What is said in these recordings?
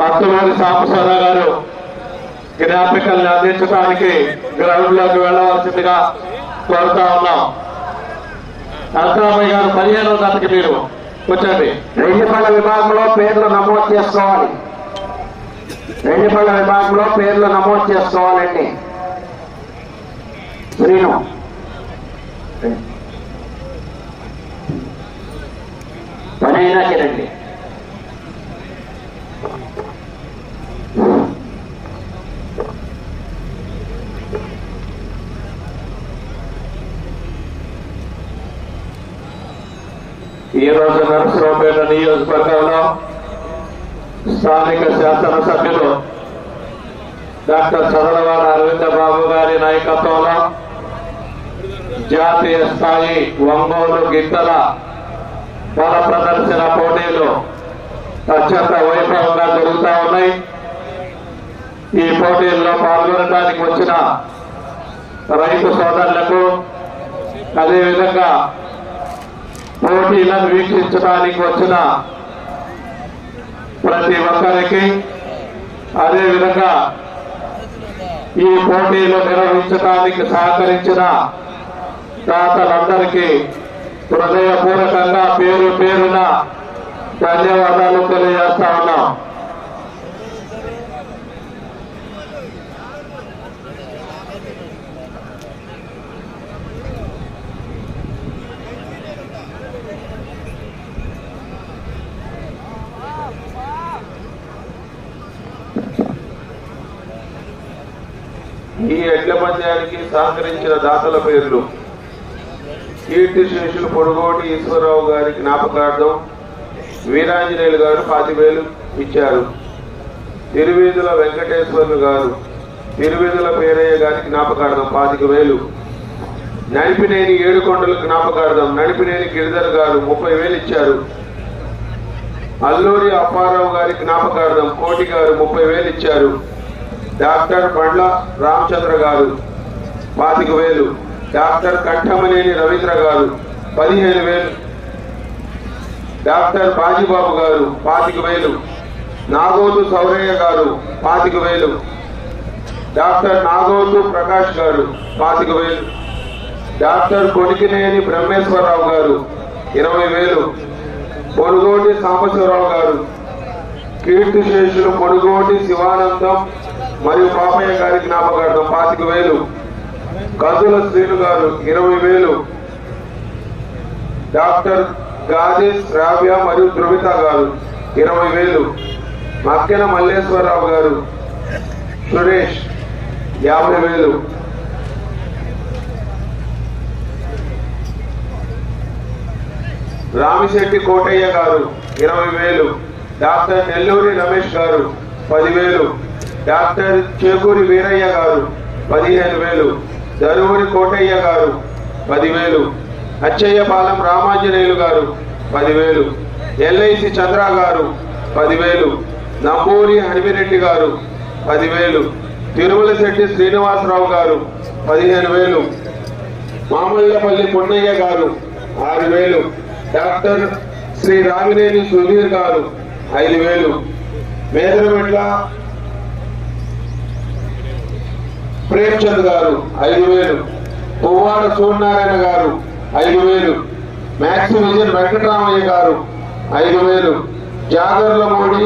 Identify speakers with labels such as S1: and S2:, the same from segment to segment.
S1: అత్తులూరి సాంబశివరావు గారు జ్ఞాపికల్ని అందించడానికి గ్రౌండ్లోకి వెళ్ళవలసిందిగా కోరుతా ఉన్నాం. అంతరామయ్య గారు పదిహేనవ తరగతి మీరు కూర్చోండి
S2: రెండుపల్ల విభాగంలో పేర్లు నమోదు చేసుకోవాలి. రెండుపల్ల విభాగంలో పేర్లు నమోదు చేసుకోవాలండి. శ్రీను. పనైనాకి చేయండి
S1: ఈ రోజు నరసరావుపేట నియోజకవర్గంలో స్థానిక శాసనసభ్యులు డాక్టర్ చదలవాడ అరవింద బాబు గారి నాయకత్వంలో జాతీయ స్థాయి ఒంగోలు గిత్తల బల ప్రదర్శన పోటీలు అత్యంత వైభవంగా జరుగుతూ ఉన్నాయి. ఈ పోటీల్లో పాల్గొనడానికి వచ్చిన రైతు సోదరులకు అదేవిధంగా పోటీలను వీక్షించడానికి వచ్చిన ప్రతి ఒక్కరికి అదేవిధంగా ఈ పోటీలు నిర్వహించడానికి సహకరించిన దాతలందరికీ హృదయపూర్వకంగా పేరు పేరున ధన్యవాదాలు తెలియజేస్తా ఉన్నాం. ఈ ఎడ్ల పంద్యానికి సహకరించిన దాతల పేర్లు. కీర్తి శేషులు పొడుగోటి ఈశ్వరరావు గారి జ్ఞాపకార్థం వీరాంజనేయులు గారు పాతివేలు ఇచ్చారు. తిరువీధుల వెంకటేశ్వర్లు గారు తిరువీధుల పేరయ్య గారి జ్ఞాపకార్థం పాతిక వేలు నడిపినేని ఏడుకొండల జ్ఞాపకార్థం నడిపినేని గిరిధర్ గారు ముప్పై వేలు ఇచ్చారు. అల్లూరి అప్పారావు గారి జ్ఞాపకార్థం కోటి గారు ముప్పై వేలు ఇచ్చారు. డాక్టర్ బండ్ల రామచంద్ర గారు పాతిక వేలు. డాక్టర్ కంఠమనేని రవీంద్ర గారు పదిహేను వేలు. డాక్టర్ బాజీబాబు గారు పాతిక వేలు. నాగోతు సౌరయ్య గారు పాతిక వేలు. డాక్టర్ నాగోతు ప్రకాష్ గారు పాతిక వేలు. డాక్టర్ కొడికినేని బ్రహ్మేశ్వరరావు గారు ఇరవై వేలు. పొనుగోటి సాంబశివరావు గారు కీర్తిశేషులు పొనుగోటి శివానందం మరియు పాపయ్య గారి జ్ఞాపకార్థం పాతిక వేలు కందుల శ్రీను గారు ఇరవై వేలు డాక్టర్ గాది శ్రావ్య మరియు ధ్రువిత గారు ఇరవై వేలు మక్కెన మల్లేశ్వరరావు గారు సురేష్ యాభై వేలు. రామిశెట్టి కోటయ్య గారు ఇరవై వేలు డాక్టర్ నెల్లూరి రమేష్ గారు పదివేలు. డాక్టర్ చేకూరి వీరయ్య గారు పదిహేను వేలు. దరువురి కోటయ్య గారు పదివేలు. అచ్చయ్యపాలెం రామాంజనేయులు గారు పదివేలు. ఎల్ఐసి చంద్ర గారు పదివేలు. నంబూరి హనిమిరెడ్డి గారు పదివేలు. తిరుమల శెట్టి శ్రీనివాసరావు గారు పదిహేను వేలు. మామల్లపల్లి పున్నయ్య గారు ఆరు వేలు. డాక్టర్ శ్రీ రామినేని సుధీర్ గారు ఐదు వేలు. మేదరమెట్ల ప్రేమ్చంద్ గారు ఐదు వేలు పువ్వాడ సూర్యనారాయణ గారు ఐదు వేలు మ్యాక్సి విజయన్ వెంకటరామయ్య గారు ఐదు వేలు జాగర్ల మోడీ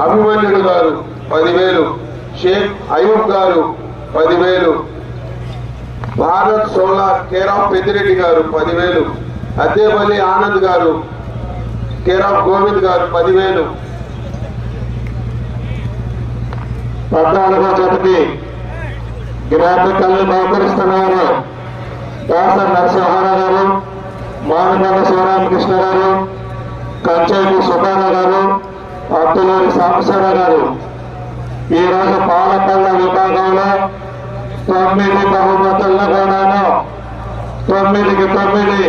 S1: అభిమన్యుడు గారు పదివేలు షేక్ అయూబ్ గారు పదివేలు భారత్ సోలార్ కేరాఫ్ పెద్దిరెడ్డి గారు పదివేలు అద్దేపల్లి ఆనంద్ గారు కేరాఫ్ గోవింద్ గారు పదివేలు
S2: పద్నాలుగో జతకి జ్ఞాపికల్ని బహుకరిస్తున్నారు దాస నరసింహారావు గారు మానగంగ శివరామకృష్ణ గారు కంచేటి సుబ్బారావు గారు అత్తులూరి సాంబశివరావు గారు. ఈరోజు పాలపల్ల విభాగంలో తొమ్మిది బహుమతుల కొనాను తొమ్మిదికి తొమ్మిది.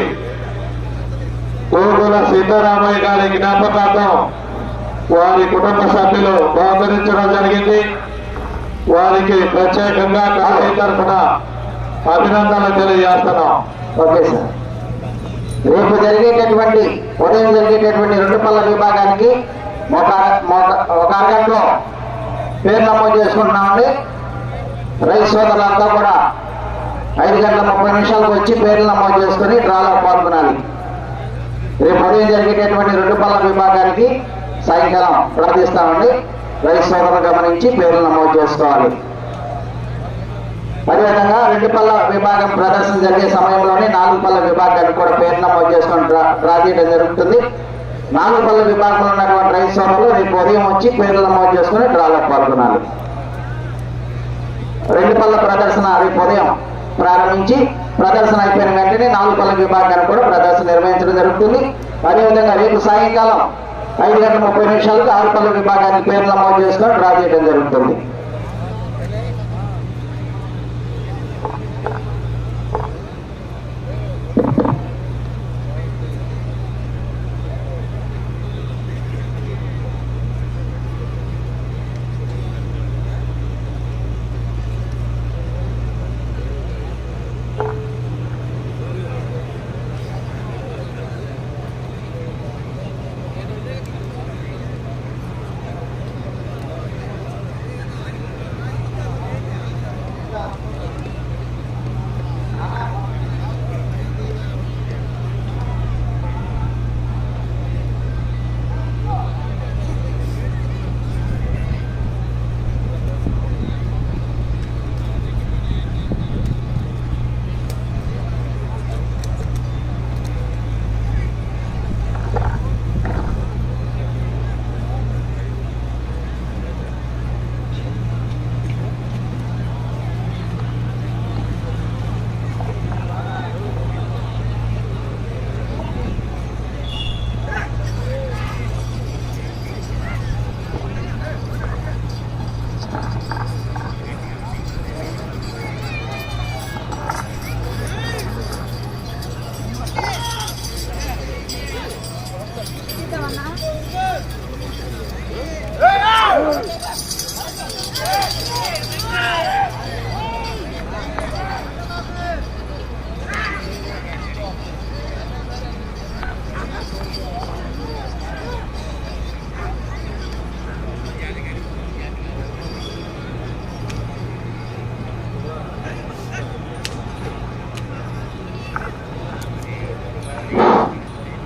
S2: ఊగుల సిద్ధరామయ్య గారి జ్ఞాపకార్థం వారి కుటుంబ సభ్యులు బహుకరించడం జరిగింది. వారికి ప్రత్యేకంగా కాలేజీ తరఫున అభినందనలు తెలియజేస్తున్నాం. Okay sir. రేపు జరిగేటటువంటి ఉదయం జరిగేటటువంటి రెండు పళ్ళ విభాగానికి ఒక ఒక- ఒక అరగంటలో పేరు నమోదు చేసుకుంటున్నామండి. రైతు సోదరులంతా కూడా ఐదు గంటల ముప్పై నిమిషాలకు వచ్చి పేర్లు నమోదు చేసుకుని డ్రాలో పాల్గొనాలి. రేపు ఉదయం జరిగేటటువంటి రెండు పళ్ళ విభాగానికి సాయంకాలం ప్రార్థిస్తామండి. రైతు సోదరులు గమనించి పేర్లు నమోదు చేసుకోవాలి. అదేవిధంగా రెండు పళ్ళ విభాగం ప్రదర్శన జరిగే సమయంలోనే నాలుగు పళ్ళ విభాగానికి కూడా పేరు నమోదు చేసుకొని డ్రా చేయడం జరుగుతుంది. నాలుగు పళ్ళ విభాగంలో ఉన్నటువంటి రైతు సోదరులు రేపు ఉదయం వచ్చి పేర్లు నమోదు చేసుకుని డ్రాలో పాల్గొనాలి. రెండు పళ్ళ ప్రదర్శన రేపు ఉదయం ప్రారంభించి ప్రదర్శన అయిపోయిన వెంటనే నాలుగు పళ్ళ విభాగాన్ని కూడా ప్రదర్శన నిర్వహించడం జరుగుతుంది. అదేవిధంగా రేపు సాయంకాలం ఐదు గంటల ముప్పై నిమిషాలకు ఆరు పళ్ళ విభాగానికి పేరు నమోదు చేసుకొని డ్రా చేయడం జరుగుతుంది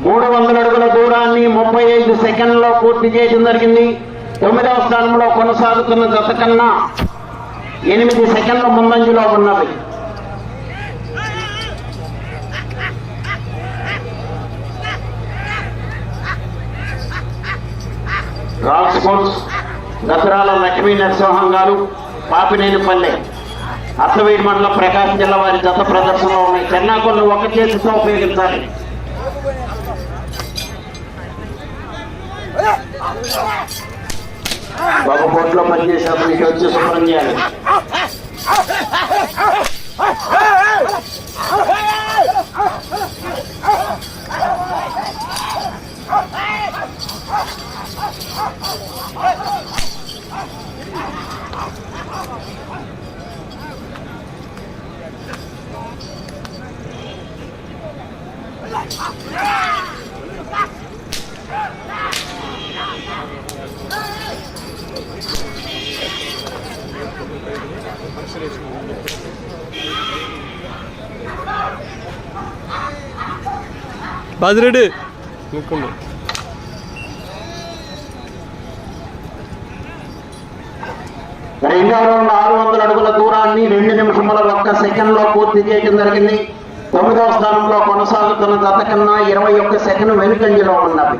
S3: మూడు వందల అడుగుల దూరాన్ని ముప్పై ఐదు సెకండ్లో పూర్తి చేయడం జరిగింది. తొమ్మిదవ స్థానంలో కొనసాగుతున్న జత కన్నా ఎనిమిది సెకండ్ల ముందంజలో ఉన్నది. రాక్ స్పోర్ట్స్ దసరాల లక్ష్మీ నరసింహం గారు పాపినేనిపల్లె అత్తవేడి మండలం ప్రకాశం జిల్లా వారి జత ప్రదర్శనలో ఉన్నాయి. చెన్నాకొల్లు ఒక చేతితో ఉపయోగించాలి. బాబు కోట్లో పనిచేసేప్పుడు మీకు వచ్చి శుభ్రం చేయాలి
S4: బాజిరెడ్డి. ముక్కుండు.
S3: రెండవ రౌండ్ ఆరు వందల అడుగుల దూరాన్ని రెండు నిమిషముల ఒక్క సెకండ్లో పూర్తి చేయడం జరిగింది. తొమ్మిదవ స్థానంలో కొనసాగుతున్న జత కన్నా ఇరవై ఒక్క సెకండ్ వెనుకంజలో ఉన్నది.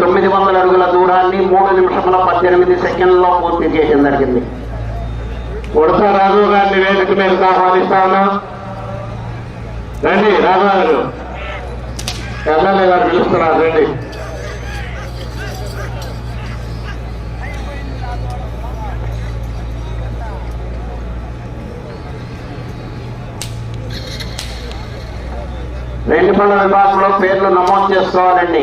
S3: తొమ్మిది వందల అడుగుల దూరాన్ని మూడు నిమిషముల పద్దెనిమిది సెకండ్లో పూర్తి చేయడం జరిగింది.
S5: ఉడత రాఘవ గారిని వేదిక మీదకి ఆహ్వానిస్తా ఉన్నాం. రండి రాఘవ గారు. ఎమ్మెల్యే గారు పిలుస్తున్నారు రండి.
S3: రెండు పనుల విభాగంలో పేర్లు నమోదు చేసుకోవాలండి.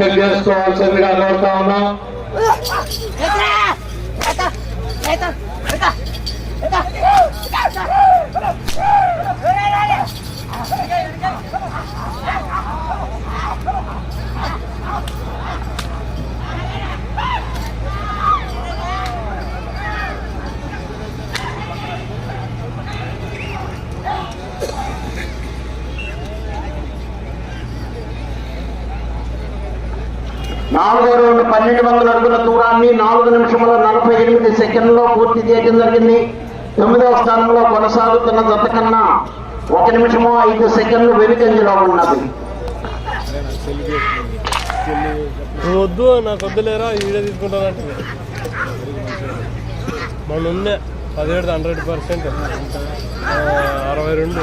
S5: చెక్ చేసుకోవాల్సిందిగా కోరుతా ఉన్నాం.
S3: వందల అడుగుల దూరాన్ని నాలుగు నిమిషముల నలభై ఎనిమిది సెకండ్లో పూర్తి చేయడం జరిగింది. తొమ్మిదవ స్థానంలో కొనసాగుతున్న జత కన్నా ఒక నిమిషము ఐదు సెకండ్లు వెనుకంజలో ఉన్నది.
S4: వద్దు నాకు వద్దులేరా వీడియో తీసుకుంటానంటే. మన ఉండే పదిహేడు హండ్రెడ్ పర్సెంట్ అరవై రెండు.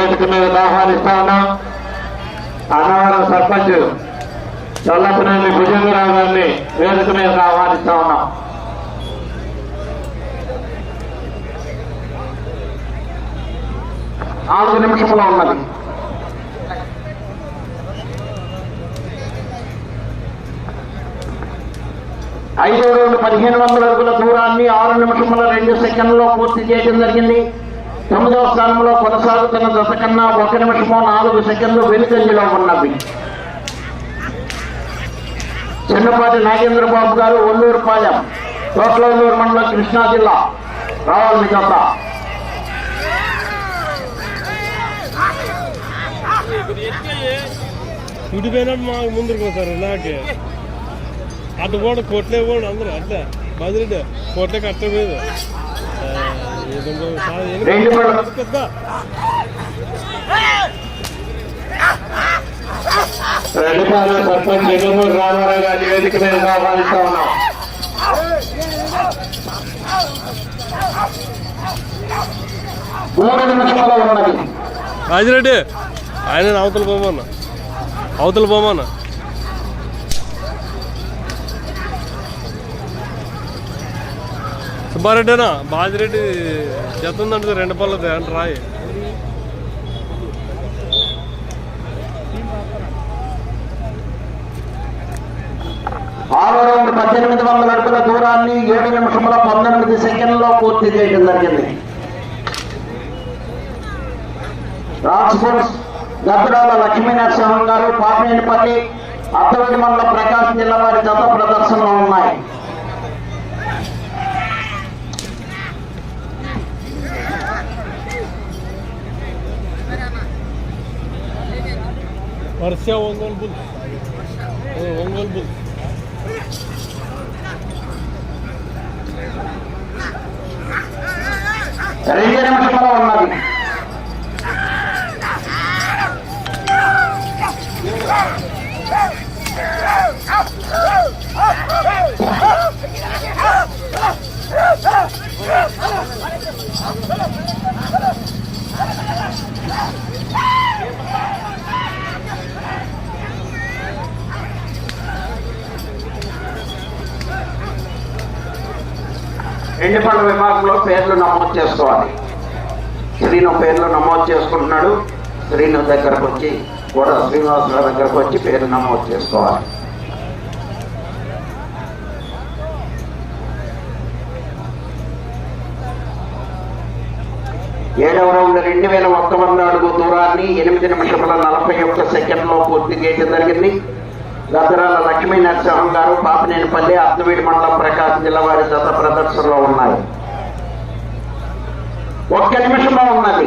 S5: గారిని వేదిక మీద ఆహ్వానిస్తా ఉన్నాం అన్నవరం సర్పంచ్ చల్లపనేని భుజంగరావు గారిని వేదిక మీద ఆహ్వానిస్తా ఉన్నాం.
S3: నాలుగు నిమిషంలో ఉన్నది. ఐదు రెండు పదిహేను వందల అడుగుల దూరాన్ని ఆరు నిమిషముల రెండు సెకండ్లో పూర్తి చేయడం జరిగింది. తొమ్మిదవ స్థానంలో కొనసాగుతున్న దశ కన్నా ఒక నిమిషము నాలుగు సెకండ్లు వెనుకంజలో ఉన్నవి. చిన్నపాటి నాగేంద్ర బాబు గారు ఒల్లూరు పాలెం మండలం కృష్ణా జిల్లా రావాలి మీ జత
S4: ముందుకు పోతారు నాకే. అటు కూడా కోట్లే కూడా అందరూ అట్లా. బదిరెడ్డి కోట్లకి కట్టలేదు.
S5: రెడ్డిపాలెం సర్పంచ్ ఎగుమూరు రామారావు గారిని వేదిక మీద ఆహ్వానిస్తా ఉన్నాం.
S4: రాజిరెడ్డి ఆయన అవతల పోమన్నా అవతల పోమన్నా సుబ్బారెడ్డినా? బాజిరెడ్డి జత ఉందంటే రెండు పళ్ళది అంటే రాయి.
S3: ఆరో పద్దెనిమిది వందల అడుగుల దూరాన్ని ఏడు నిమిషముల పంతొమ్మిది సెకండ్లో పూర్తి చేయడం జరిగింది. రాజ్కోట్ గద్దడాల లక్ష్మీనరసింహం గారు పాపేనిపల్లి అత్తవేడి మండల ప్రకాశం జిల్లా వారి జత ప్రదర్శనలో ఉన్నాయి.
S4: వర్ష ఒంగోలు బుల్ ఓ, ఒంగోలు బుల్
S3: రెండు నిమిషంలో ఉన్నది రెండు పళ్ళ విభాగంలో పేర్లు నమోదు చేసుకోవాలి. శ్రీను పేర్లు నమోదు చేసుకుంటున్నాడు. శ్రీను దగ్గరకు వచ్చి కూడా శ్రీనివాసరావు దగ్గరకు వచ్చి పేరు నమోదు చేసుకోవాలి. ఏడవ రౌండ్ రెండు వేల ఒక్క వంద అడుగు దూరాన్ని ఎనిమిది నిమిషముల నలభై ఒక్క సెకండ్లో పూర్తి చేయడం జరిగింది. గద్దరాల లక్ష్మీ నరసింహం గారు పాపనేనిపల్లి అద్దవీడి మండలం ప్రకాశం జిల్లా వారి దశ ప్రదర్శనలో ఉన్నాయి ఒక్క నిమిషంలో ఉన్నది.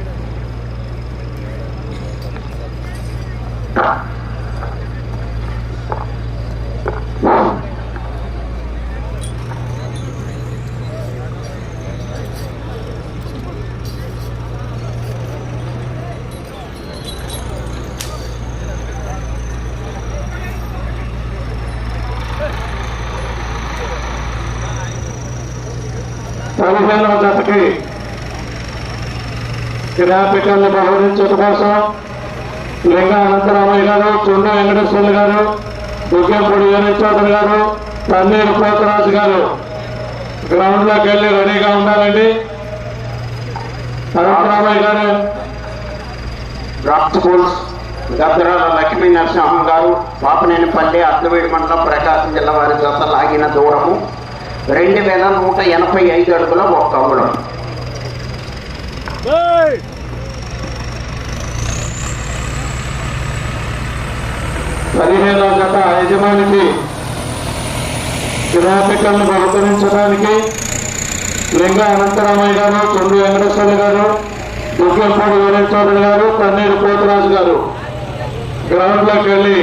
S5: పదిహేనవ జతకి కిరాపికల్ని బహురించడం కోసం లింగ అనంతరామయ్య గారు చుండ వెంకటేశ్వర్లు గారు దుర్గంపూడి వీరయ్య చౌదరి గారు తన్నీరు పోతరాజు గారు. గ్రౌండ్లోకి వెళ్ళి రెడీగా ఉండాలండి. అనంతరామయ్య గారు.
S3: రాక్ స్కూల్స్ గద్దరాల లక్ష్మీ నరసింహం గారు పాపనేనిపల్లి అద్దవేడి మండలం ప్రకాశం జిల్లా వారి జత లాగిన దూరము. రెండు వేల నూట ఎనభై ఐదు అడుగుల ఒక్క అంగుళం
S4: ఏయ్!
S5: పదిహేనవ జత యజమానికి కిరాపికల్ని బహుకరించడానికి లింగ అనంతరామయ్య గారు చందు వెంకటేశ్వర్లు గారు దుర్గంపూడి చౌదరి గారు తన్నీరు పోతరాజు గారు గ్రౌండ్లోకి వెళ్ళి